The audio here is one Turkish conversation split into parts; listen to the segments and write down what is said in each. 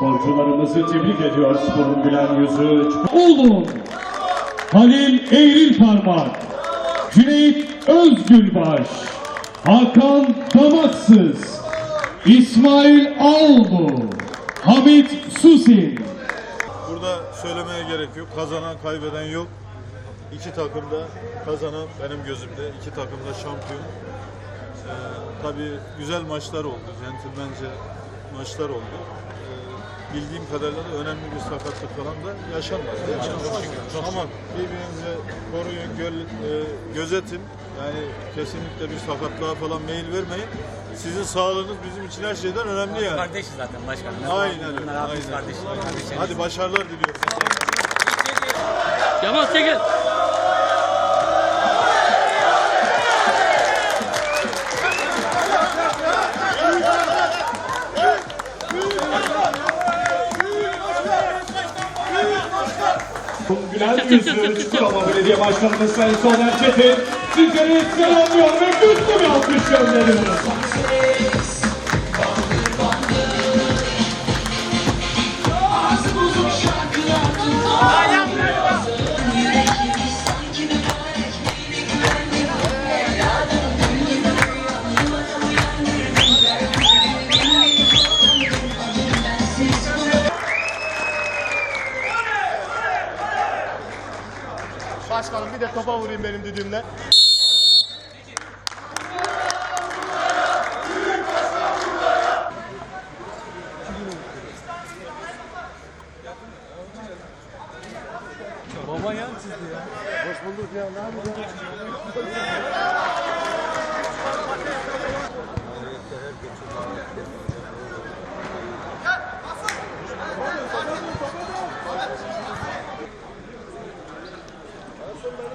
Sporcularımızı tebrik ediyor sporun gülen yüzü. Oğlum Halil Eğril Parmak Cüneyt Özgülbaş Hakan Damaksız İsmail Albu Hamit Susin Burada söylemeye gerek yok. Kazanan kaybeden yok. İki takım da kazanan benim gözümde. iki takım da şampiyon. Ee, tabii güzel maçlar oldu. Centilmence maçlar oldu. Bildiğim kadarıyla da önemli bir sakatlık falan da yaşanmadı. Ama birbirinizi koruyun, göl- e, gözetin. Yani kesinlikle bir sakatlığa falan meyil vermeyin. Sizin sağlığınız bizim için her şeyden önemli yani. Kardeşiz zaten başkanım. Aynen öyle. Aynen. kardeş. kardeşlerimiz. Hadi başarılar diliyorum. Yaman çekil. Gülen yüzü Çukurova Belediye Başkanımız Sayın Soner Çetin sizleri selamlıyor ve güçlü bir alkış gönderiyoruz. Başkanım bir de topa vurayım benim düdüğümle. Baba ya sizde ya. Hoş bulduk ya. Ne yapıyorsun?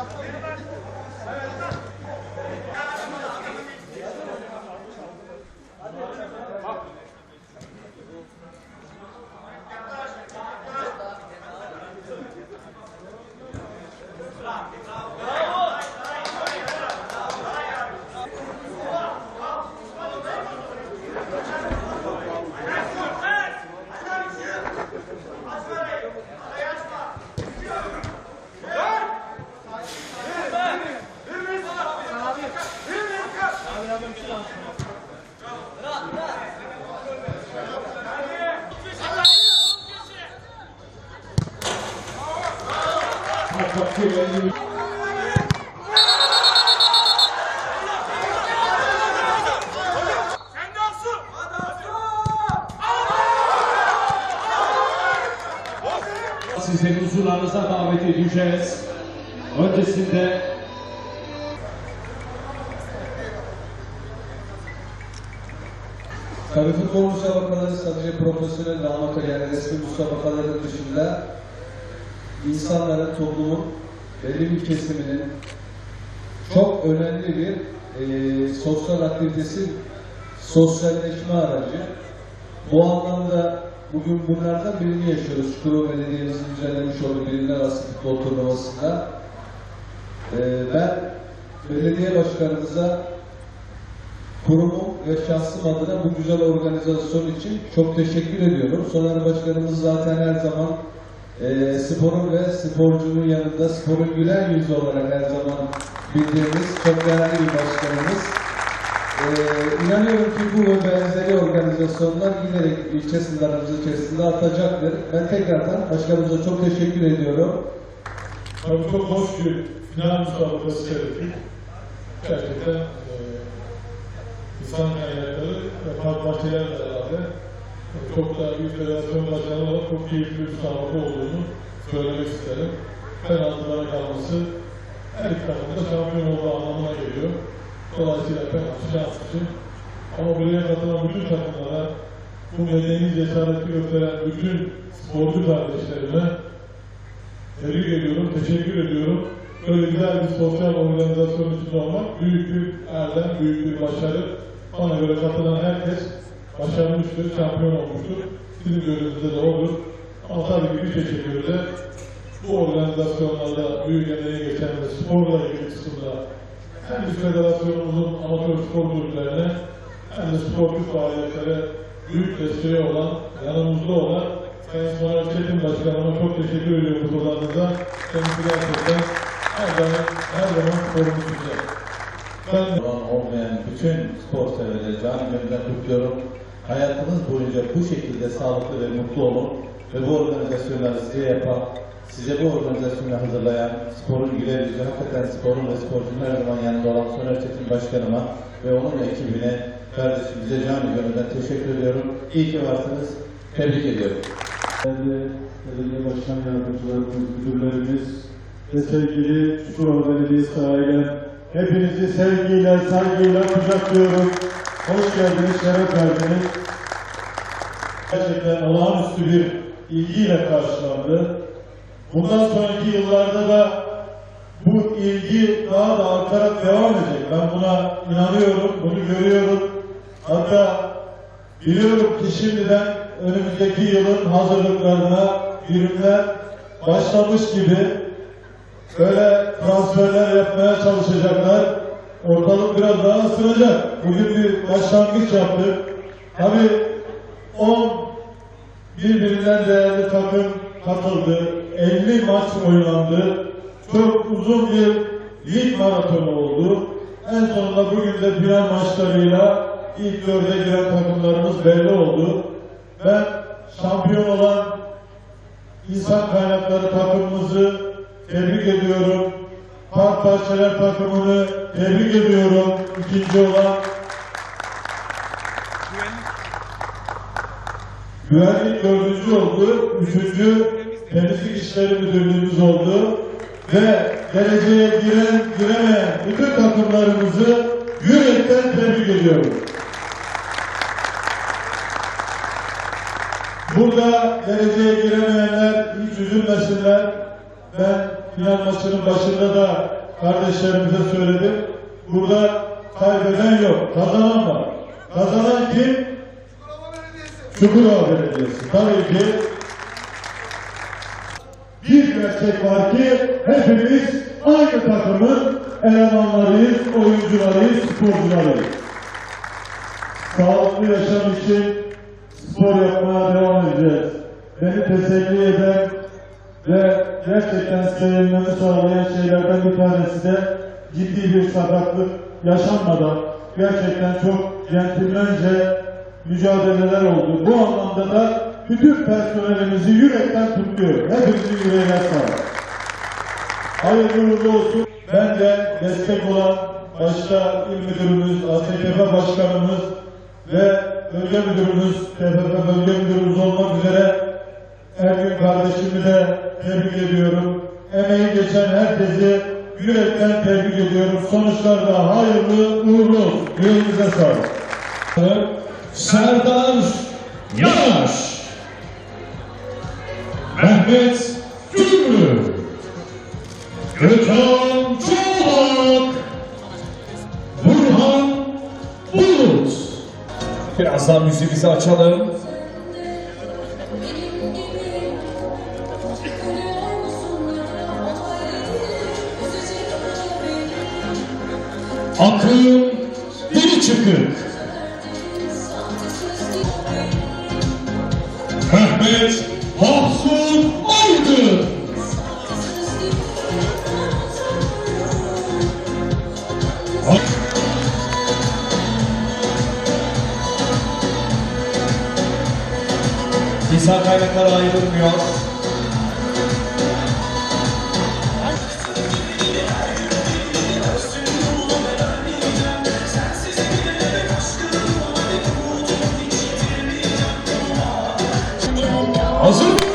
Evet. Sizleri huzurlarınıza davet edeceğiz. Öncesinde Tabii futbol müsabakaları sadece profesyonel ve amatör yani resmi müsabakaların dışında insanların, toplumun belli bir kesiminin çok önemli bir eee, sosyal aktivitesi, sosyalleşme aracı. Bu anlamda bugün bunlardan birini yaşıyoruz. Çukurova Belediye'mizin düzenlemiş olduğu bilimler arası futbol turnuvasında. Eee, ben belediye başkanımıza kurumum ve şahsım adına bu güzel organizasyon için çok teşekkür ediyorum. Soner Başkanımız zaten her zaman e, sporun ve sporcunun yanında sporun gülen yüzü olarak her zaman bildiğimiz çok değerli bir başkanımız. E, inanıyorum ki bu ve benzeri organizasyonlar giderek ilçe sınırlarımız içerisinde artacaktır. Ben tekrardan başkanımıza çok teşekkür ediyorum. Tabii çok hoş bir final müsabakası seyrettik. Gerçekten e, insan kaynakları ve park bahçelerle beraber çok da büyük federasyon başkanı olarak çok keyifli bir müsabaka olduğunu söylemek isterim. Penaltılara kalması her iki takım da şampiyon olduğu anlamına geliyor. Dolayısıyla penaltı şans için. Ama buraya katılan bütün takımlara bu medeni cesareti gösteren bütün sporcu kardeşlerime tebrik ediyorum, teşekkür ediyorum. Böyle güzel bir sosyal organizasyon içinde olmak büyük bir erdem, büyük bir başarı. Bana göre katılan herkes başarmıştır, şampiyon olmuştur. Bizim gözümüzde de olur. Ama tabii ki bir de bu organizasyonlarda büyük emeği geçen ve sporla ilgili kısımda hem biz federasyonumuzun amatör spor kulüplerine hem de sportif faaliyetlere büyük desteği olan, yanımızda olan Sayın Soner Çetin Başkanıma çok teşekkür ediyorum huzurlarınıza. Kendisi gerçekten her zaman, her zaman sporumuzda. Ben olan olmayan bütün spor severleri can gönülden kutluyorum. Hayatınız boyunca bu şekilde sağlıklı ve mutlu olun ve bu organizasyonları size yapan, size bu organizasyonu hazırlayan, sporun güler yüzü, hakikaten sporun ve sporcunun her zaman yanında olan Soner Çetin Başkanıma ve onun ekibine, kardeşimize can gönülden teşekkür ediyorum. İyi ki varsınız. Tebrik ediyorum. Değerli belediye başkan yardımcılarımız, müdürlerimiz ve sevgili Çukurova Belediyesi ailem, hepinizi sevgiyle, saygıyla kucaklıyorum. Hoş geldiniz, şeref verdiniz. Gerçekten olağanüstü bir ilgiyle karşılandı. Bundan sonraki yıllarda da bu ilgi daha da artarak devam edecek. Ben buna inanıyorum, bunu görüyorum. Hatta biliyorum ki şimdiden önümüzdeki yılın hazırlıklarına birimler başlamış gibi böyle transferler yapmaya çalışacaklar. Ortalık biraz daha ısınacak. Bugün bir başlangıç yaptık. Tabii 10 birbirinden değerli takım katıldı. 50 maç oynandı. Çok uzun bir lig maratonu oldu. En sonunda bugün de final maçlarıyla ilk dörde giren takımlarımız belli oldu. Ben şampiyon olan insan kaynakları takımımızı tebrik ediyorum. Park takımını tebrik ediyorum. İkinci olan Güvenlik dördüncü oldu. Üçüncü temizlik işleri müdürlüğümüz oldu. Ve geleceğe giren, giremeyen bütün takımlarımızı yürekten tebrik ediyorum. Burada geleceğe giremeyenler hiç üzülmesinler. Ben final maçının başında da kardeşlerimize söyledim. Burada kaybeden yok, kazanan var. Kazanan kim? Çukurova Belediyesi. Tabii ki bir gerçek var ki hepimiz aynı takımın elemanlarıyız, oyuncularıyız, sporcularıyız. Sağlıklı yaşam için spor yapmaya devam edeceğiz. Beni teselli eden ve gerçekten sevinmemi sağlayan şeylerden bir tanesi de ciddi bir sakatlık yaşanmadan gerçekten çok centilmence mücadeleler oldu. Bu anlamda da bütün personelimizi yürekten kutluyorum. Hepinizin yüreğine sağlık. Hayırlı uğurlu olsun. Ben de destek olan başta il müdürümüz, ASKF başkanımız ve bölge müdürümüz, TFF bölge müdürümüz olmak üzere Ergün kardeşimi de tebrik ediyorum. Emeği geçen herkesi yürekten tebrik ediyorum. Sonuçlar da hayırlı, uğurlu. Yüreğinize sağlık. Serdar Yanaş, Mehmet Gümrü, Gökhan Çolak, Burhan Bulut. Birazdan müziğimizi açalım. Akın dili çıkık. Mehmet Mahsun Aydın. İnsan kaynakları ayrılmıyor. Azul!